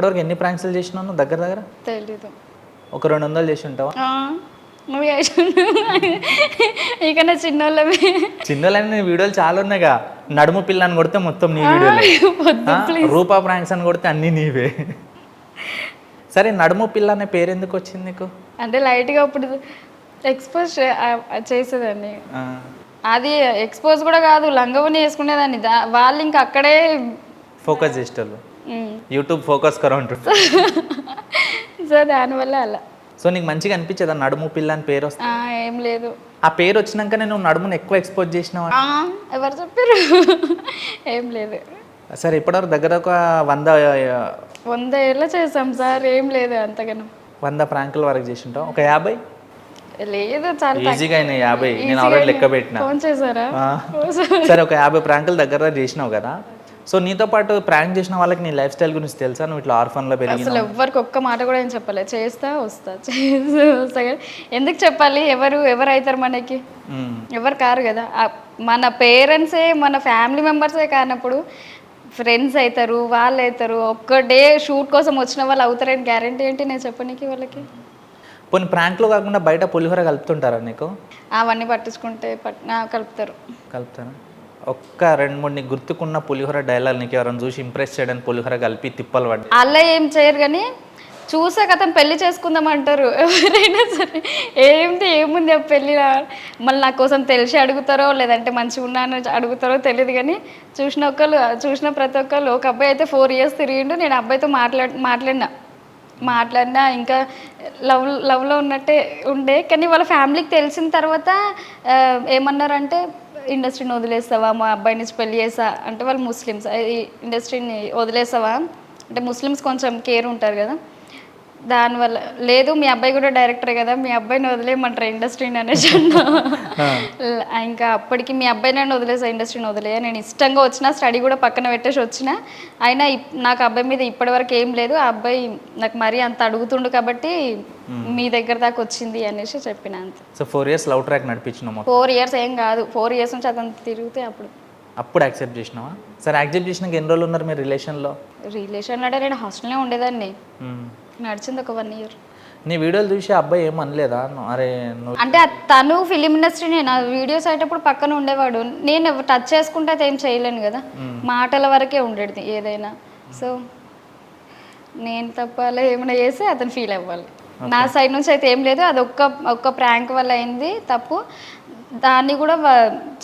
ఇప్పటివరకు ఎన్ని ప్రాంక్స్లు చేసినావు దగ్గర దగ్గర? తెలీదు. ఒక రెండు వందలు చేసి ఉంటావా? నువ్వు చేసిండు ఇక నా చిన్నోళ్ళమే చిన్నలైన నీ వీడియోలు చాలా ఉన్నాయిగా. నడుము పిల్ల అని కొడితే మొత్తం నీ వీడియోలు. రూపా ప్రాంక్స్ అని కొడితే అన్నీ నీవే. సరే నడుము పిల్ల అనే పేరు ఎందుకు వచ్చింది నీకు? అంటే లైట్గా ఇప్పుడు ఎక్స్పోజ్ చేసేదాన్ని. అది ఎక్స్పోజ్ కూడా కాదు లంగవని వేసుకునేదాన్ని. వాళ్ళు ఇంకా అక్కడే ఫోకస్ చేసేటోళ్ళు. యూట్యూబ్ ఫోకస్ కర ఉంటుంది సో దానివల్ల అలా. సో నీకు మంచిగా అనిపించేదా నడుము పిల్ల అని పేరు వస్తుంది ఆ, ఏం లేదు. ఆ పేరు వచ్చినాక నేను నడుమును ఎక్కువ ఎక్స్పోజ్ చేసినావా? ఎవరు చెప్పారు ఏం లేదు. సరే ఇప్పటివరకు దగ్గర ఒక వంద వంద ఏళ్ళ చేసాం సార్ ఏం లేదు అంతగానం. వంద ప్రాంకుల వరకు చేసి ఉంటావు ఒక యాభై? లేదు చాలా ఈజీగా అయినా యాభై. నేను ఆల్రెడీ లెక్క పెట్టిన. ఫోన్ చేశారా. సరే ఒక యాభై ప్రాంకుల దగ్గర చేసినావు కదా. సో నీతో పాటు ప్రాంక్ చేసిన వాళ్ళకి నీ లైఫ్ స్టైల్ గురించి తెలుసా? నువ్వు ఇట్లా ఆర్ఫన్లో అసలు ఎవ్వరికి ఒక్క మాట కూడా ఏం చెప్పలే. చేస్తా వస్తా చేస్తా వస్తా ఎందుకు చెప్పాలి? ఎవరు ఎవరు అవుతారు మనకి ఎవరు కారు కదా? ఆ మన పేరెంట్సే మన ఫ్యామిలీ మెంబర్సే కానప్పుడు ఫ్రెండ్స్ అవుతారు వాళ్ళు అవుతారు ఒక్క డే షూట్ కోసం వచ్చిన వాళ్ళు అవుతారని గ్యారంటీ ఏంటి? నేను చెప్పనీకి వాళ్ళకి. పోనీ ప్రాంక్లో కాకుండా బయట పులిహోర కలుపుతుంటారా నీకు? అవన్నీ పట్టించుకుంటే పట్ ఆ, కలుపుతారు. కలుపుతారా? ఒక్క రెండు మూడు నీకు గుర్తుకున్న పులిహోర డైలాగ్ నీకు ఎవరైనా చూసి ఇంప్రెస్ చేయడానికి పులిహోర కలిపి తిప్పలు పడ్డాయి అలా ఏం చేయరు కానీ చూసాక అతను పెళ్ళి చేసుకుందాం అంటారు. ఎవరైనా సరే. ఏంటి ఏముంది ఆ పెళ్ళి మళ్ళీ నా కోసం తెలిసి అడుగుతారో లేదంటే మంచిగా ఉన్నాను అడుగుతారో తెలియదు కానీ చూసిన ఒక్కరు చూసిన ప్రతి ఒక్కరు ఒక అబ్బాయి అయితే ఫోర్ ఇయర్స్ తిరిగిండు నేను అబ్బాయితో మాట్లాడి మాట్లాడినా. మాట్లాడినా ఇంకా లవ్ లవ్లో ఉన్నట్టే ఉండే. కానీ వాళ్ళ ఫ్యామిలీకి తెలిసిన తర్వాత ఏమన్నారంటే ఇండస్ట్రీని వదిలేస్తావా? మా అబ్బాయి నుంచి పెళ్ళి చేసా అంటే వాళ్ళు ముస్లిమ్స్. ఈ ఇండస్ట్రీని వదిలేస్తావా? అంటే ముస్లిమ్స్ కొంచెం కేర్ ఉంటారు కదా. దానివల్ల లేదు మీ అబ్బాయి కూడా డైరెక్టర్ కదా మీ అబ్బాయిని వదిలేయమంటారు ఇండస్ట్రీని అనేసి అన్నా. ఇంకా అప్పటికి మీ అబ్బాయి నన్ను వదిలేసా ఇండస్ట్రీని వదిలే నేను ఇష్టంగా వచ్చిన స్టడీ కూడా పక్కన పెట్టేసి వచ్చిన. అయినా నాకు అబ్బాయి మీద ఇప్పటివరకు ఏం లేదు. ఆ అబ్బాయి నాకు మరీ అంత అడుగుతుండు కాబట్టి మీ దగ్గర దాకా వచ్చింది అనేసి చెప్పిన అంతే. So four years love track నడిపించినావు మొత్తం? ఫోర్ ఇయర్స్ ఏం కాదు. ఫోర్ ఇయర్స్ నుంచి అతను తిరిగితే అప్పుడు. అప్పుడు యాక్సెప్ట్ చేసినావా? సరే యాక్సెప్ట్ చేసినాక ఎన్ని రోజులు ఉన్నారు మీరు రిలేషన్లో? రిలేషన్ అంటే నేను హాస్టల్నే ఉండేదాన్ని. నడిచింది ఒక వన్ ఇయర్ నీ వీడియోలు చూసి అబ్బాయి ఏం అనలేదా అరే అంటే తను ఫిలిం ఇండస్ట్రీనే నా వీడియోస్ అయ్యేటప్పుడు పక్కన ఉండేవాడు. నేను టచ్ చేసుకుంటే అయితే ఏం చేయలేను కదా. మాటల వరకే ఉండేది ఏదైనా. సో నేను తప్పాలి ఏమైనా చేస్తే అతను ఫీల్ అవ్వాలి. నా సైడ్ నుంచి అయితే ఏం లేదు. అది ఒక్క ఒక్క ప్రాంక్ వల్ల అయింది తప్పు. దాన్ని కూడా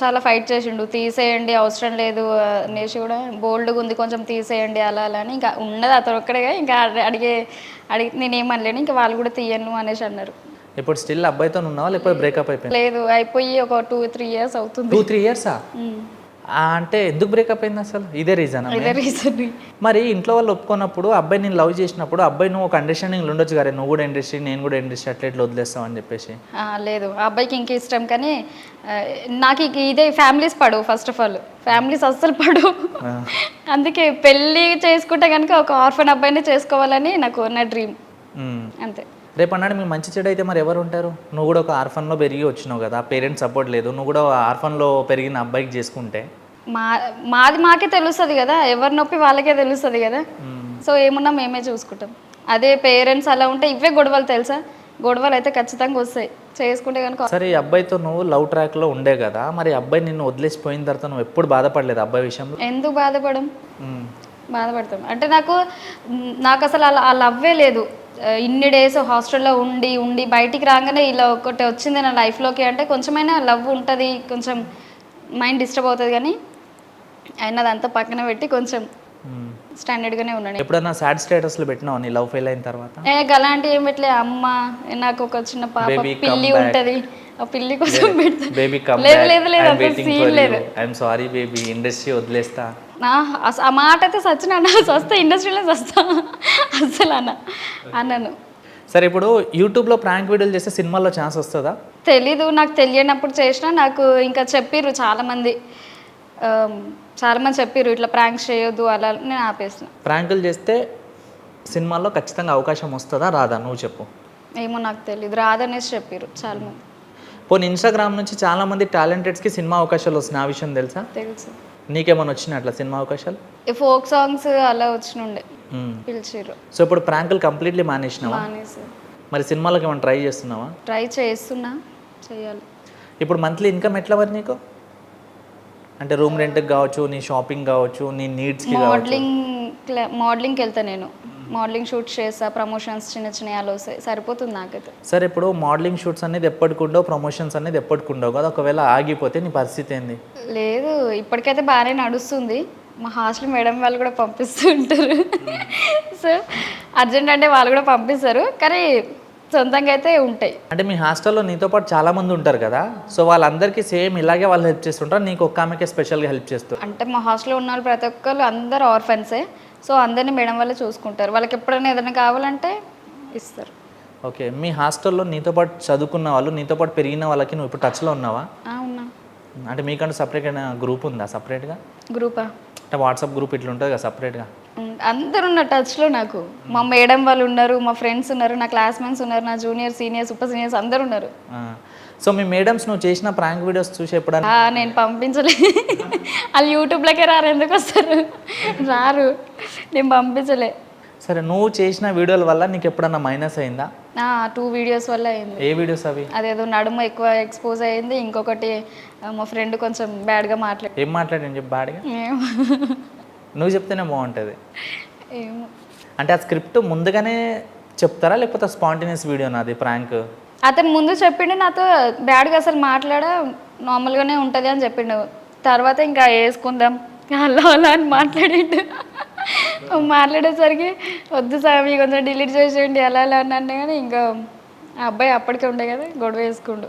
చాలా ఫైట్ చేసిండు. తీసేయండి అవసరం లేదు అనేసి కూడా బోల్డ్గా ఉంది కొంచెం తీసేయండి అలా అలా అని. ఇంకా ఉన్నది అతను ఒక్కడేగా ఇంకా అడి- అడిగే అడిగి నేనేమనలేను ఇంకా వాళ్ళు కూడా తీయను అనేసి అన్నారు. ఇప్పుడు స్టిల్ అబ్బాయితో ఉన్నావా లేకపోతే బ్రేకప్ అయిపోయింది? లేదు అయిపోయి ఒక టూ త్రీ ఇయర్స్ అవుతుంది. టూ త్రీ ఇయర్సా. అంటే ఎందుకు బ్రేకప్ అయింది అసలు? ఇదే రీజన్ ఇదే రీజన్ మరి ఇంట్లో వాళ్ళు ఒప్పుకున్నప్పుడు అబ్బాయి నేను లవ్ చేసినప్పుడు అబ్బాయి నువ్వు ఒక అండర్స్టాండింగ్ ఉండొచ్చు కదా నువ్వు కూడా ఇండస్ట్రీ నేను కూడా ఇండస్ట్రీ అట్లా ఇట్లా వదిలేస్తావు అని చెప్పేసి లేదు. ఆ అబ్బాయికి ఇంక ఇష్టం కానీ నాకు ఇదే ఫ్యామిలీస్ పడవు ఫస్ట్ ఆఫ్ ఆల్ ఫ్యామిలీస్ అస్సలు పడవు. అందుకే పెళ్ళి చేసుకుంటే కనుక ఒక ఆర్ఫన్ అబ్బాయిని చేసుకోవాలని నాకు నా డ్రీమ్. అంతే. రేపు అన్నాడు మీ మంచి చెడు అయితే మరి ఎవరు ఉంటారు? నువ్వు కూడా ఒక ఆర్ఫన్లో పెరిగి వచ్చినావు కదా పేరెంట్స్ సపోర్ట్ లేదు. నువ్వు కూడా ఆర్ఫన్లో పెరిగిన అబ్బాయికి చేసుకుంటే? మా మాది మాకే తెలుస్తుంది కదా ఎవరి నొప్పి వాళ్ళకే తెలుస్తుంది కదా. సో ఏమున్నా మేమే చూసుకుంటాం. అదే పేరెంట్స్ అలా ఉంటే ఇవే గొడవలు తెలుసా? గొడవలు అయితే ఖచ్చితంగా వస్తాయి. చేసుకుంటే కనుక సరే ఈ అబ్బాయితో నువ్వు లవ్ ట్రాక్లో ఉండే కదా మరి అబ్బాయి నిన్ను వదిలేసిపోయిన తర్వాత నువ్వు ఎప్పుడు బాధపడలేదు అబ్బాయి విషయంలో? ఎందుకు బాధపడం. బాధపడతాం. అంటే నాకు నాకు అసలు అలా ఆ లవ్వే లేదు. ఇన్ని డేస్ హాస్టల్లో ఉండి ఉండి బయటికి రాగానే ఇలా ఒకటి వచ్చింది నా లైఫ్లోకి అంటే కొంచెమైనా లవ్ ఉంటుంది కొంచెం మైండ్ డిస్టర్బ్ అవుతుంది కానీ అయినా అదంతా పక్కన పెట్టి కొంచెం స్టాండర్డ్గానే ఉన్నాను ఎప్పుడన్నా సాడ్ స్టేటస్లో పెట్టినావు నీ లవ్ ఫెయిల్ అయిన తర్వాత? ఏ గలాంటి ఏం పెట్టలే. అమ్మ నాకు ఒక చిన్న పాప Baby, come పిల్లి back. ఉంటది. ఆ పిల్లి కోసం పెడతా. బేబీ కమ్ లేదు లేదు లేదు అంత సీన్ లేదు. ఐఎమ్ సారీ బేబీ ఇండస్ట్రీ వదిలేస్తా. నా అస- ఆ మాట అయితే సచిన అన్న సస్తా ఇండస్ట్రీలో సస్తా. అసలు అన్న అన్నను. సరే ఇప్పుడు యూట్యూబ్లో ప్రాంక్ వీడియోలు చేస్తే సినిమాల్లో ఛాన్స్ వస్తుందా? తెలీదు. నాకు తెలియనప్పుడు చేసిన నాకు ఇంకా చెప్పిర్రు చాలామంది. ఆమ్, చాలామంది చెప్పిర్రు ఇట్లా ప్రాంక్స్ చేయొద్దు అలా నేను ఆపేసిన ప్రాంకులు చేస్తే సినిమాల్లో ఖచ్చితంగా అవకాశం వస్తుందా రాదా? నువ్వు చెప్పు. ఏమో నాకు తెలియదు రాదనేసి చెప్పిర్రు చాలామంది. పోనీ ఇన్స్టాగ్రామ్ నుంచి చాలా మంది టాలెంటెడ్స్కి సినిమా అవకాశాలు వస్తున్నాయి. ఆ విషయం తెలుసా? తెలుసు. నీకేమైనా వచ్చినాయి అట్లా సినిమా అవకాశాలు? ఈ ఫోక్ సాంగ్స్ అలా వచ్చినుండే. మ్మ్. పిలిచిర్రు. సో ఇప్పుడు ప్రాంకులు కంప్లీట్లీ మానేసినావా? మానేసి మరి సినిమాలకు ఏమైనా ట్రై చేస్తున్నావా? ట్రై చేస్తున్నా. చేయాలి ఇప్పుడు మంత్లీ ఇన్కమ్ ఎట్లా మరి నీకు? అంటే రూమ్ రెంట్కి కావచ్చు నీ షాపింగ్ కావచ్చు నీ నీడ్స్కి కావచ్చు. మోడలింగ్ మోడలింగ్కి వెళ్తా నేను. మోడలింగ్ షూట్స్ చేస్తా ప్రమోషన్స్ చిన్న చిన్న అలా సరిపోతుంది నాకైతే. సరే ఇప్పుడు మోడలింగ్ షూట్స్ అనేది ఎప్పటికుండో ప్రమోషన్స్ అనేది ఎప్పటికుండో కదా? ఒకవేళ ఆగిపోతే నీ పరిస్థితి ఏంది? లేదు ఇప్పటికైతే బాగానే నడుస్తుంది. మా హాస్టల్ మేడం వాళ్ళు కూడా పంపిస్తూ ఉంటారు సో అర్జెంట్ అంటే వాళ్ళు కూడా పంపిస్తారు. కానీ సొంతంగా అయితే ఉంటాయి. అంటే మీ హాస్టల్లో నీతో పాటు చాలా మంది ఉంటారు కదా? సో వాళ్ళందరికీ సేమ్ ఇలాగే వాళ్ళు హెల్ప్ చేస్తుంటారు? నీకు ఒక్క ఆమెకే స్పెషల్గా హెల్ప్ చేస్తారు అంటే మా హాస్టల్లో ఉన్న వాళ్ళు ప్రతి ఒక్కరు అందరు ఆర్ఫన్సే. సో అందరినీ మేడం వాళ్ళే చూసుకుంటారు. వాళ్ళకి ఎప్పుడైనా ఏదైనా కావాలంటే ఇస్తారు. ఓకే. మీ హాస్టల్లో నీతో పాటు చదువుకున్న వాళ్ళు నీతో పాటు పెరిగిన వాళ్ళకి నువ్వు ఇప్పుడు టచ్లో ఉన్నావా? ఉన్నా. అంటే మీకంటూ సపరేట్ అయిన గ్రూప్ ఉందా? సపరేట్గా? గ్రూపా? అంటే వాట్సాప్ గ్రూప్ ఇట్లా ఉంటుంది కదా సపరేట్గా? అందరు ఉన్న టచ్లో నాకు. మా మేడం వాళ్ళు ఉన్నారు మా ఫ్రెండ్స్ ఉన్నారు నా క్లాస్మేట్స్ ఉన్నారు నా జూనియర్ సీనియర్ సూపర్ సీనియర్స్ అందరు ఉన్నారు. సో మీ మేడమ్స్ నువ్వు చేసిన ప్రాంక్ వీడియోస్ చూసి ఎప్పుడన్నా? ఆ, నేను పంపించలే. వాళ్ళు యూట్యూబ్లోకే రారు ఎందుకు వస్తారు? రారు. నేను పంపించలే. సరే నువ్వు చేసిన వీడియోల వల్ల నీకు ఎప్పుడన్నా మైనస్ అయిందా? టూ వీడియోస్ వల్ల అయింది. ఏ వీడియోస్ అవి? అదేదో నడుము ఎక్కువ ఎక్స్పోజ్ అయింది ఇంకొకటి మా ఫ్రెండ్ కొంచెం బ్యాడ్గా మాట్లాడి ఏం బాడిగా ఏమో నువ్వు చెప్తేనే బాగుంటుంది. ఏమో. అంటే ఆ స్క్రిప్ట్ ముందుగానే చెప్తారా? లేకపోతే స్పాంటేనియస్ వీడియో నాది ప్రాంక్? అతను ముందు చెప్పిండు నాతో బ్యాడ్గా అసలు మాట్లాడ నార్మల్గానే ఉంటుంది అని చెప్పిండు. తర్వాత ఇంకా వేసుకుందాం అలా అలా అని మాట్లాడిండు. మాట్లాడేసరికి వద్దు స్వామి కొంచెం డిలీట్ చేసేయండి అలా అలా అన్నాను కానీ ఇంకా ఆ అబ్బాయి అప్పటికే ఉండే కదా గొడవ వేసుకుండు.